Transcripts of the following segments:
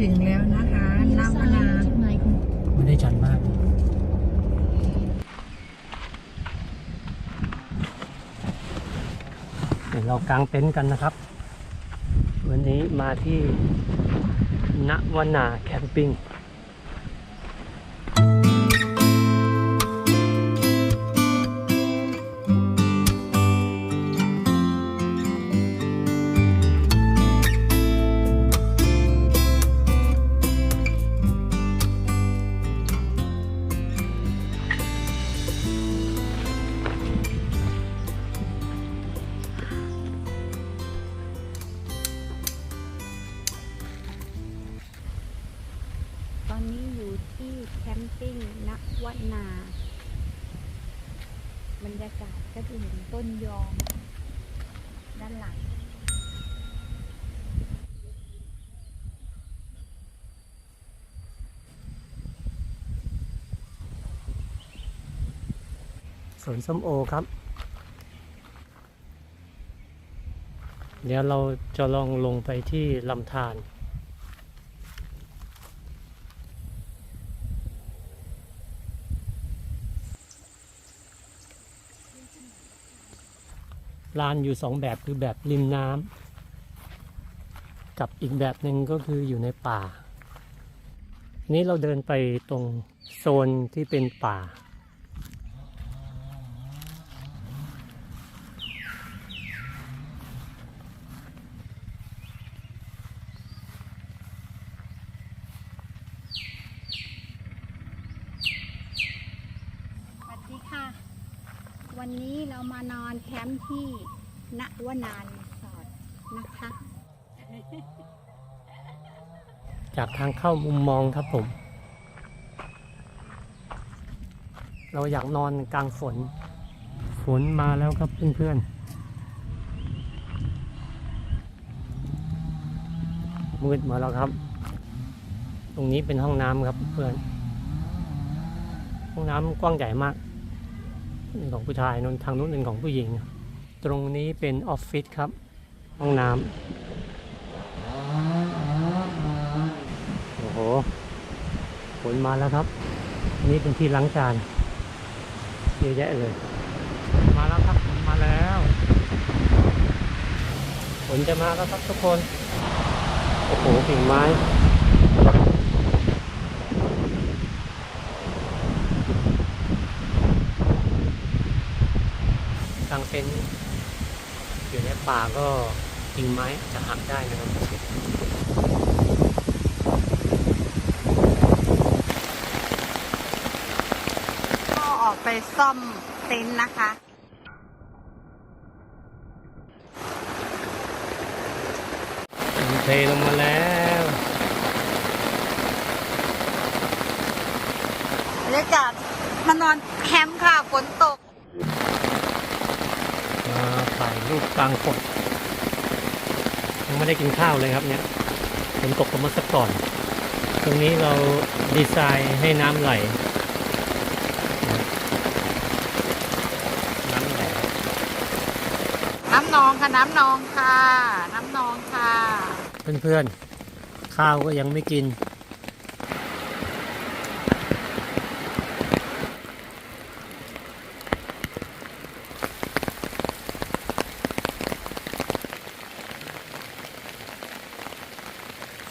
ถึงแล้วนะคะน้ำมะนาวจุดหมายของไม่ได้จัดมากเดี๋ยวเรากางเต็นท์กันนะครับ วันนี้มาที่ณวนาแคมปิ้ง ด้านหลังสวนส้มโอครับ เดี๋ยวเราจะลองลงไปที่ลำธาร ลานอยู่สองแบบคือแบบริมน้ำกับอีกแบบหนึ่งก็คืออยู่ในป่า นี้เราเดินไปตรงโซนที่เป็นป่า สวัสดีค่ะ วั นนี้เรามานอนแคมป์ที่ณวนานรีสอร์ทนะคะ จากทางเข้ามุมมองครับผม เราอยากนอนกลางฝน ฝนมาแล้วครับเพื่อนๆ มืดมาแล้วครับ ตรงนี้เป็นห้องน้ำครับเพื่อน ห้องน้ำกว้างใหญ่มากนี่ ของผู้ชายนนทางนู้นเป็นของผู้หญิง ตรงนี้เป็นออฟฟิศครับ ห้องน้ำโอ้โหฝนมาแล้วครับ นี่เป็นที่ล้างจานเยอะแยะเลย มาแล้วครับมาแล้วฝนจะมาแล้วครับทุกคน โอ้โหกิ่งไม้างเต็นท์อยู่ในป่าก็กิ่งไม้จะหักได้นะครับก็ออกไปซ่อมเต็นท์นะคะ เทลงมาแล้วบรรยากาศมานอนแคมป์ค่ะฝนตกมา ถ่ายรูปกลางฝนยังไม่ได้กินข้าวเลยครับเนี่ยฝนตกลงมาสักก่อน ตรงนี้เราดีไซน์ให้น้ำไหลน้ำไหลน้ำนองค่ะน้ำนองค่ะ น้ำนองค่ะ เพื่อนๆ ข้าวก็ยังไม่กิน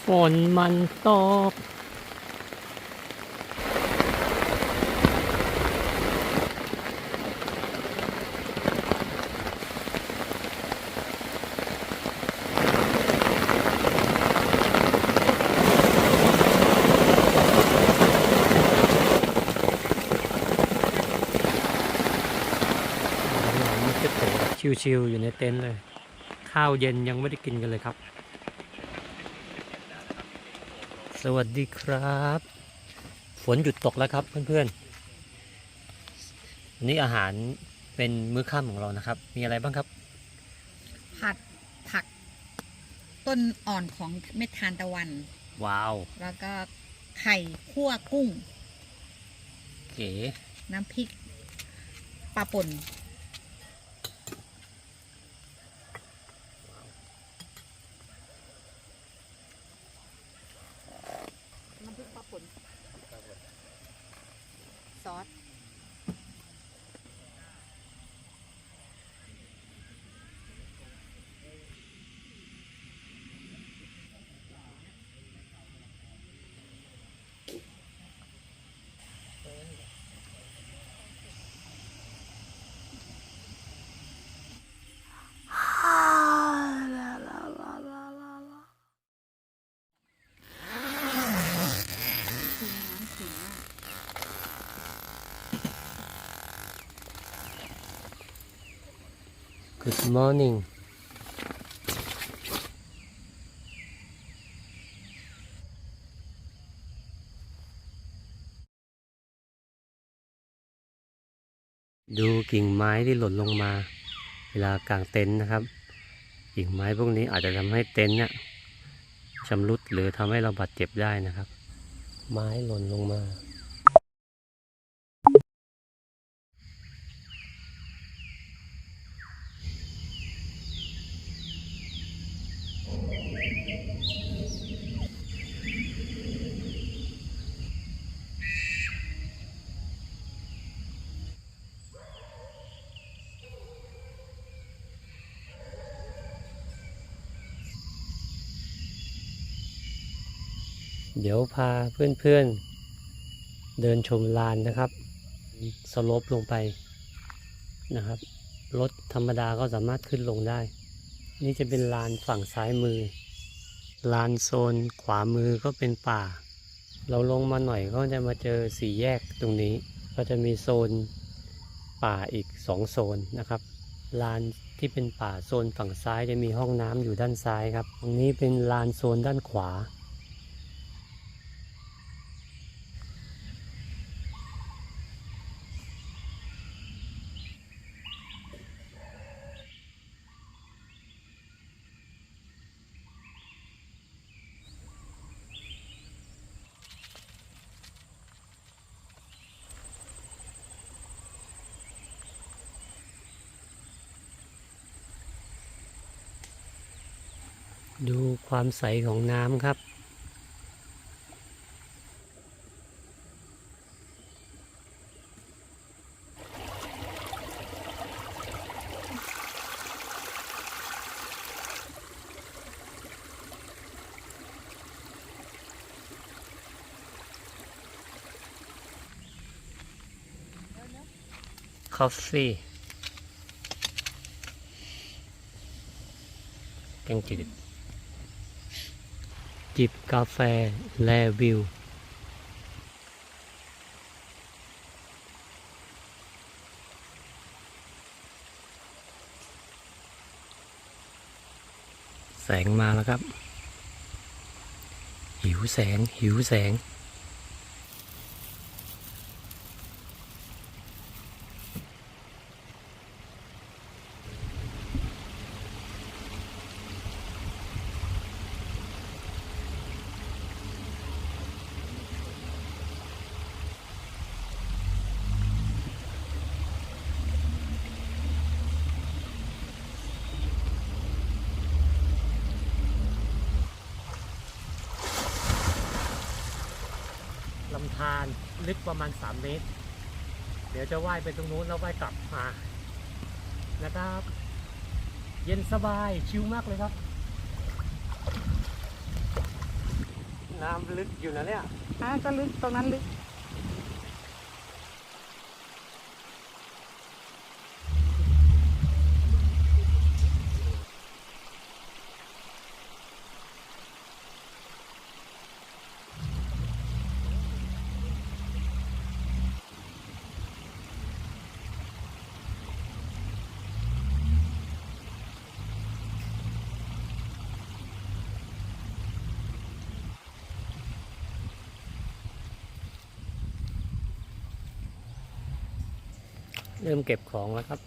ฝนมันตกชิวๆอยู่ในเต็นท์เลย ข้าวเย็นยังไม่ได้กินกันเลยครับ สวัสดีครับ ฝนหยุดตกแล้วครับเพื่อนๆวันนี้อาหารเป็นมื้อค่ำของเรานะครับ มีอะไรบ้างครับ ผัดผัก ต้นอ่อนของเม็ดทานตะวัน ว้าว แล้วก็ไข่คั่วกุ้ง เก๋ น้ำพริกปลาป่น ผซอส morning ดูกิ่งไม้ที่หล่นลงมา เวลากางเต็นท์นะครับ กิ่งไม้พวกนี้อาจจะทำให้เต็นท์เนี่ยชำรุดหรือทำให้เราบาดเจ็บได้นะครับ ไม้หล่นลงมา เดี๋ยวพาเพื่อนๆเดินชมลานนะครับสโลปลงไปนะครับ รถธรรมดาก็สามารถขึ้นลงได้ นี่จะเป็นลานฝั่งซ้ายมือ ลานโซนขวามือก็เป็นป่า เราลงมาหน่อยก็จะมาเจอสี่แยกตรงนี้ ก็จะมีโซนป่าอีกสองโซนนะครับ ลานที่เป็นป่าโซนฝั่งซ้ายจะมีห้องน้ำอยู่ด้านซ้ายครับ ตรงนี้เป็นลานโซนด้านขวา ดูความใสของน้ำครับ คอฟฟี่แกงจืด จิบกาแฟแลวิว แสงมาแล้วครับ หิวแสงหิวแสง ลำธารลึกประมาณ 3 เมตร เดี๋ยวจะว่ายไปตรงนู้นแล้วว่ายกลับมานะครับ เย็นสบายชิลมากเลยครับ น้ำลึกอยู่นะเนี่ยอะก็ลึกตรงนั้นลึก เริ่มเก็บของแล้วครับ